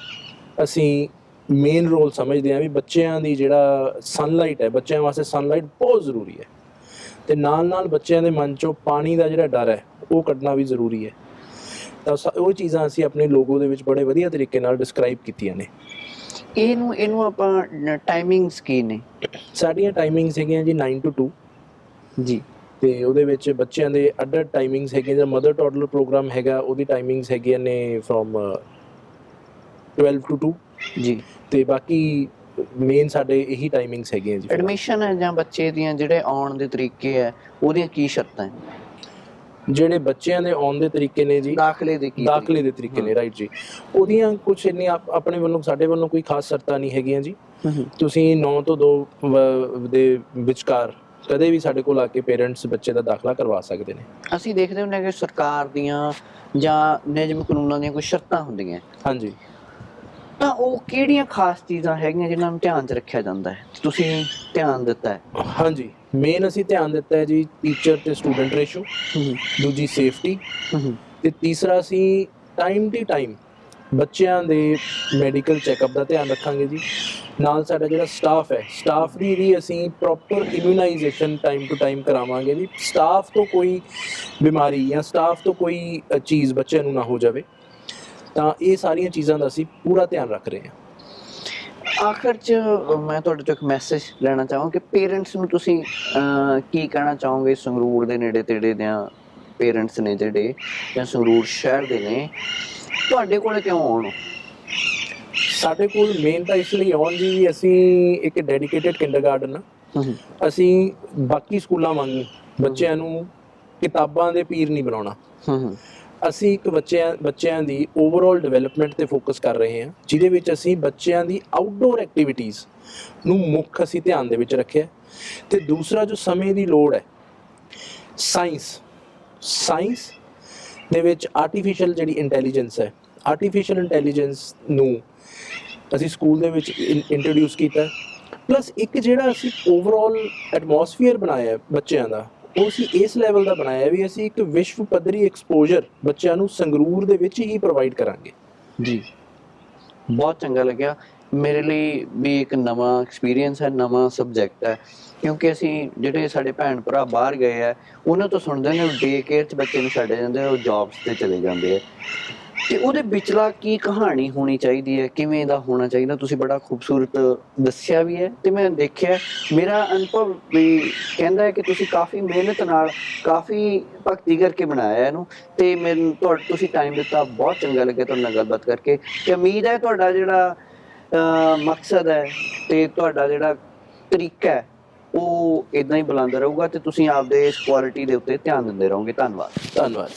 ਅਸੀਂ ਮੇਨ ਰੋਲ ਸਮਝਦੇ ਹਾਂ ਵੀ ਬੱਚਿਆਂ ਦੀ ਜਿਹੜਾ ਸਨਲਾਈਟ ਹੈ ਬੱਚਿਆਂ ਵਾਸਤੇ ਸਨਲਾਈਟ ਬਹੁਤ ਜ਼ਰੂਰੀ ਹੈ। ਤੇ ਨਾਲ ਨਾਲ ਬੱਚਿਆਂ ਦੇ ਮਨ ਚੋਂ ਪਾਣੀ ਦਾ ਜਿਹੜਾ ਡਰ ਹੈ ਉਹ ਕੱਢਣਾ ਵੀ ਜ਼ਰੂਰੀ ਹੈ। ਤਾਂ ਉਹ ਚੀਜ਼ਾਂ ਅਸੀਂ ਆਪਣੇ ਲੋਗੋ ਦੇ ਵਿੱਚ ਬੜੇ ਵਧੀਆ ਤਰੀਕੇ ਨਾਲ ਡਿਸਕ੍ਰਾਈਬ ਕੀਤੀਆਂ ਨੇ। ਇਹਨੂੰ ਇਹਨੂੰ ਆਪਾਂ ਟਾਈਮਿੰਗਸ ਕੀ ਨੇ? ਸਾਡੀਆਂ ਟਾਈਮਿੰਗਸ ਹੈਗੀਆਂ ਜੀ 9 to 2 ਜੀ। ਤੇ ਉਹਦੇ ਵਿੱਚ ਬੱਚਿਆਂ ਦੇ ਅੱਡ ਟਾਈਮਿੰਗਸ ਹੈਗੀਆਂ ਜਿਹੜਾ ਮਦਰ ਟੌਡਲਰ ਪ੍ਰੋਗਰਾਮ ਹੈਗਾ ਉਹਦੀ ਟਾਈਮਿੰਗਸ ਹੈਗੀਆਂ ਨੇ ਫਰੋਮ 12 to 2 ਜੀ। ਤੇ ਬਾਕੀ ਮੇਨ ਸਾਡੇ ਇਹੀ ਟਾਈਮਿੰਗਸ ਹੈਗੀਆਂ ਜੀ। ਐਡਮਿਸ਼ਨ ਹੈ ਜਾਂ ਬੱਚੇ ਦੀਆਂ ਜਿਹੜੇ ਆਉਣ ਦੇ ਤਰੀਕੇ ਹੈ ਉਹਦੀਆਂ ਕੀ ਸ਼ਰਤਾਂ ਹੈ? ਜਿਹੜੇ ਬੱਚਿਆਂ ਦੇ ਆਉਣ ਦੇ ਤਰੀਕੇ ਨੇ ਜੀ ਦਾਖਲੇ ਦੇ ਕੀ ਦਾਖਲੇ ਦੇ ਤਰੀਕੇ ਨੇ ਰਾਈਟ ਜੀ। ਉਹਦੀਆਂ ਕੁਝ ਇੰਨੀ ਆਪ- ਆਪਣੇ ਵੱਲੋਂ ਸਾਡੇ ਵੱਲੋਂ ਕੋਈ ਖਾਸ ਸ਼ਰਤਾਂ ਨਹੀਂ ਹੈਗੀਆਂ ਜੀ। ਤੁਸੀਂ 9 ਤੋਂ 2 ਦੇ ਵਿਚਕਾਰ ਕਦੇ ਵੀ ਸਾਡੇ ਕੋਲ ਆ ਕੇ ਪੇਰੈਂਟਸ ਬੱਚੇ ਦਾ ਦਾਖਲਾ ਕਰਵਾ ਸਕਦੇ ਨੇ। ਅਸੀਂ ਦੇਖਦੇ ਹੁੰਦੇ ਕਿ ਸਰਕਾਰ ਦੀਆਂ ਜਾਂ ਨਿਯਮ ਕਾਨੂੰਨਾਂ ਦੀਆਂ ਕੁਝ ਸ਼ਰਤਾਂ ਹੁੰਦੀਆਂ। ਹਾਂਜੀ। ਤਾਂ ਉਹ ਕਿਹੜੀਆਂ ਖਾਸ ਚੀਜ਼ਾਂ ਹੈਗੀਆਂ ਜਿਨ੍ਹਾਂ ਨੂੰ ਧਿਆਨ 'ਚ ਰੱਖਿਆ ਜਾਂਦਾ ਹੈ? ਤੁਸੀਂ ਧਿਆਨ ਦਿੱਤਾ ਹੈ। ਹਾਂਜੀ। ਮੇਨ ਅਸੀਂ ਧਿਆਨ ਦਿੱਤਾ ਹੈ ਜੀ ਟੀਚਰ ਤੇ ਸਟੂਡੈਂਟ ਰੇਸ਼ੋ ਦੂਜੀ ਸੇਫਟੀ ਤੇ ਤੀਸਰਾ ਅਸੀਂ ਟਾਈਮ ਟੂ ਟਾਈਮ ਬੱਚਿਆਂ ਦੇ ਮੈਡੀਕਲ ਚੈੱਕਅਪ ਦਾ ਧਿਆਨ ਰੱਖਾਂਗੇ ਜੀ। ਨਾਲ ਸਾਡਾ ਜਿਹੜਾ ਸਟਾਫ ਹੈ ਸਟਾਫ ਦੀ ਵੀ ਅਸੀਂ proper immunisation time to time ਕਰਾਵਾਂਗੇ ਜੀ। ਸਟਾਫ ਤੋਂ ਕੋਈ ਬਿਮਾਰੀ ਜਾਂ ਸਟਾਫ ਤੋਂ ਕੋਈ ਚੀਜ਼ ਬੱਚਿਆਂ ਨੂੰ ਨਾ ਹੋ ਜਾਵੇ ਤਾਂ ਇਹ ਸਾਰੀਆਂ ਚੀਜ਼ਾਂ ਦਾ ਅਸੀਂ ਪੂਰਾ ਧਿਆਨ ਰੱਖ ਰਹੇ ਹਾਂ। ਆਖਰ 'ਚ ਮੈਂ ਤੁਹਾਡੇ ਤੋਂ ਇੱਕ ਮੈਸੇਜ ਲੈਣਾ ਚਾਹਾਂਗਾ ਕਿ ਪੇਰੈਂਟਸ ਨੂੰ ਤੁਸੀਂ ਕੀ ਕਹਿਣਾ ਚਾਹੋਗੇ ਸੰਗਰੂਰ ਦੇ ਨੇੜੇ ਤੇੜੇ ਦੇ ਪੇਰੈਂਟਸ ਨੇ ਜਿਹੜੇ ਜਾਂ ਸੰਗਰੂਰ ਸ਼ਹਿਰ ਦੇ ਨੇ ਤੁਹਾਡੇ ਕੋਲ ਕਿਉਂ ਆਉਣ? ਸਾਡੇ ਕੋਲ ਮੇਨ ਤਾਂ ਇਸ ਲਈ ਆਉਣ ਜੀ ਵੀ ਅਸੀਂ ਇੱਕ ਡੈਡੀਕੇਟਿਡ ਹੂੰ ਅਸੀਂ ਬਾਕੀ ਸਕੂਲਾਂ ਵਾਂਗੂ ਬੱਚਿਆਂ ਨੂੰ ਕਿਤਾਬਾਂ ਦੇ ਪੀਰ ਨਹੀਂ ਬਣਾਉਣਾ। ਹੂੰ ਅਸੀਂ ਇੱਕ ਬੱਚਿਆਂ ਬੱਚਿਆਂ ਦੀ ਓਵਰਆਲ ਡਿਵੈਲਪਮੈਂਟ ਤੇ ਫੋਕਸ ਕਰ ਰਹੇ ਹਾਂ, ਜਿਹਦੇ ਵਿੱਚ ਅਸੀਂ ਬੱਚਿਆਂ ਦੀ ਆਊਟਡੋਰ ਐਕਟੀਵਿਟੀਜ਼ ਨੂੰ ਮੁੱਖ ਅਸੀਂ ਧਿਆਨ ਦੇ ਵਿੱਚ ਰੱਖਿਆ ਤੇ ਦੂਸਰਾ ਜੋ ਸਮੇਂ ਦੀ ਲੋੜ ਹੈ ਸਾਇੰਸ ਸਾਇੰਸ ਦੇ ਵਿੱਚ ਆਰਟੀਫੀਸ਼ੀਅਲ ਜਿਹੜੀ ਇੰਟੈਲੀਜੈਂਸ ਹੈ ਆਰਟੀਫੀਸ਼ੀਅਲ ਇੰਟੈਲੀਜੈਂਸ ਨੂੰ ਅਸੀਂ ਸਕੂਲ ਦੇ ਵਿੱਚ ਇੰਟਰੋਡਿਊਸ ਕੀਤਾ ਪਲੱਸ ਇੱਕ ਜਿਹੜਾ ਅਸੀਂ ਓਵਰਆਲ ਐਟਮੋਸਫੀਅਰ ਬਣਾਇਆ ਬੱਚਿਆਂ ਦਾ ਉਹ ਅਸੀਂ ਇਸ ਲੈਵਲ ਦਾ ਬਣਾਇਆ ਵੀ ਅਸੀਂ ਇੱਕ ਵਿਸ਼ਵ ਪੱਧਰੀ ਐਕਸਪੋਜ਼ਰ ਬੱਚਿਆਂ ਨੂੰ ਸੰਗਰੂਰ ਦੇ ਵਿੱਚ ਹੀ ਪ੍ਰੋਵਾਈਡ ਕਰਾਂਗੇ। ਜੀ। ਬਹੁਤ ਚੰਗਾ ਲੱਗਿਆ। ਮੇਰੇ ਲਈ ਵੀ ਇੱਕ ਨਵਾਂ ਐਕਸਪੀਰੀਅੰਸ ਹੈ, ਨਵਾਂ ਸਬਜੈਕਟ ਹੈ। ਕਿਉਂਕਿ ਅਸੀਂ ਜਿਹੜੇ ਸਾਡੇ ਭੈਣ ਭਰਾ ਬਾਹਰ ਗਏ ਆ ਉਹਨਾਂ ਤੋਂ ਸੁਣਦੇ ਨੇ ਡੇ ਕੇਅਰ 'ਚ ਬੱਚੇ ਨੂੰ ਛੱਡੇ ਜਾਂਦੇ ਉਹ ਜੌਬਸ ਤੇ ਚਲੇ ਜਾਂਦੇ ਆ। ਤੇ ਉਹਦੇ ਵਿਚਲਾ ਕੀ ਕਹਾਣੀ ਹੋਣੀ ਚਾਹੀਦੀ ਹੈ? ਕਿਵੇਂ ਦਾ ਹੋਣਾ ਚਾਹੀਦਾ? ਤੁਸੀਂ ਬੜਾ ਖੂਬਸੂਰਤ ਦੱਸਿਆ ਵੀ ਹੈ ਤੇ ਮੈਂ ਦੇਖਿਆ, ਮੇਰਾ ਅਨੁਭਵ ਵੀ ਕਹਿੰਦਾ ਹੈ ਕਿ ਤੁਸੀਂ ਕਾਫੀ ਮਿਹਨਤ ਨਾਲ, ਕਾਫੀ ਭਗਤੀ ਕਰਕੇ ਬਣਾਇਆ ਇਹਨੂੰ ਤੇ ਮੈਨੂੰ ਤੁਹਾਡਾ ਤੁਸੀਂ ਟਾਈਮ ਦਿੱਤਾ, ਬਹੁਤ ਚੰਗਾ ਲੱਗਿਆ ਤੁਹਾਡੇ ਨਾਲ ਗੱਲਬਾਤ ਕਰਕੇ ਤੇ ਉਮੀਦ ਹੈ ਤੁਹਾਡਾ ਜਿਹੜਾ ਮਕਸਦ ਹੈ ਤੇ ਤੁਹਾਡਾ ਜਿਹੜਾ ਤਰੀਕਾ ਹੈ, ਉਹ ਇਦਾਂ ਹੀ ਬੁਲੰਦ ਰਹੂਗਾ ਤੇ ਤੁਸੀਂ ਆਪਦੇ ਇਸ ਕੁਆਲਿਟੀ ਦੇ ਉੱਤੇ ਧਿਆਨ ਦਿੰਦੇ ਰਹੋਗੇ। ਧੰਨਵਾਦ। ਧੰਨਵਾਦ।